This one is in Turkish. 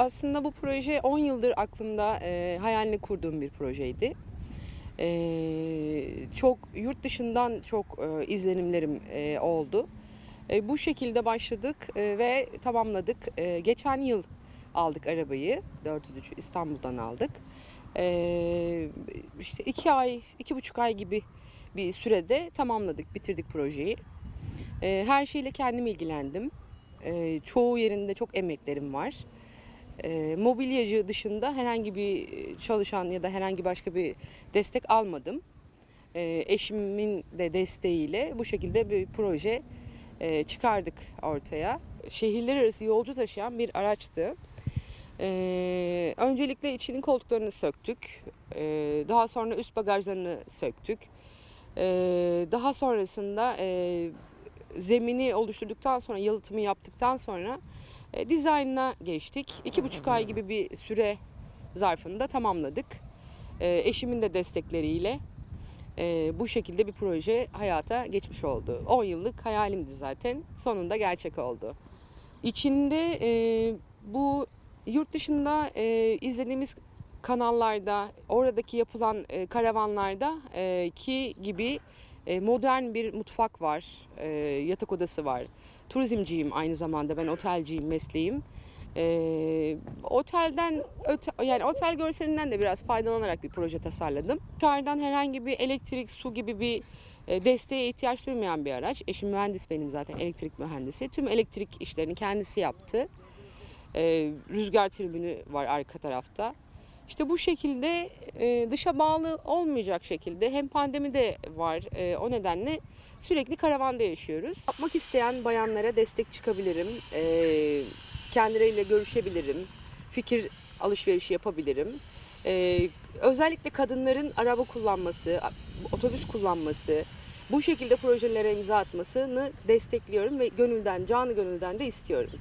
Aslında bu proje 10 yıldır aklımda e, hayalini kurduğum bir projeydi. E, çok yurt dışından çok e, izlenimlerim e, oldu. E, bu şekilde başladık e, ve tamamladık. E, geçen yıl aldık arabayı. 403 İstanbul'dan aldık. E, işte iki ay, iki buçuk ay gibi bir sürede tamamladık, bitirdik projeyi. E, her şeyle kendim ilgilendim. E, çoğu yerinde çok emeklerim var. E, mobilyacı dışında herhangi bir çalışan ya da herhangi başka bir destek almadım. E, eşimin de desteğiyle bu şekilde bir proje e, çıkardık ortaya. Şehirler arası yolcu taşıyan bir araçtı. E, öncelikle içinin koltuklarını söktük. Daha sonra üst bagajlarını söktük. Daha sonrasında e, zemini oluşturduktan sonra, yalıtımı yaptıktan sonra e, dizaynına geçtik. İki buçuk ay gibi bir süre zarfında tamamladık. E, eşimin de destekleriyle e, bu şekilde bir proje hayata geçmiş oldu. 10 yıllık hayalimdi zaten. Sonunda gerçek oldu. İçinde e, bu yurt dışında izlediğimiz kanallarda, oradaki yapılan karavanlarda ki gibi modern bir mutfak var, e, yatak odası var. Turizmciyim aynı zamanda, ben otelciyim mesleğim. E, otelden öte, yani otel görselinden de biraz faydalanarak bir proje tasarladım. Dışarıdan herhangi bir elektrik, su gibi bir e, desteğe ihtiyaç duymayan bir araç. Eşim mühendis benim zaten elektrik mühendisi. Tüm elektrik işlerini kendisi yaptı. E, rüzgar tribünü var arka tarafta. İşte bu şekilde e, dışa bağlı olmayacak şekilde hem pandemi de var e, o nedenle sürekli karavanda yaşıyoruz. Yapmak isteyen bayanlara destek çıkabilirim. E, kendileriyle görüşebilirim. Fikir alışverişi yapabilirim. Özellikle kadınların araba kullanması, otobüs kullanması, bu şekilde projelere imza atmasını destekliyorum ve gönülden, canı gönülden de istiyorum.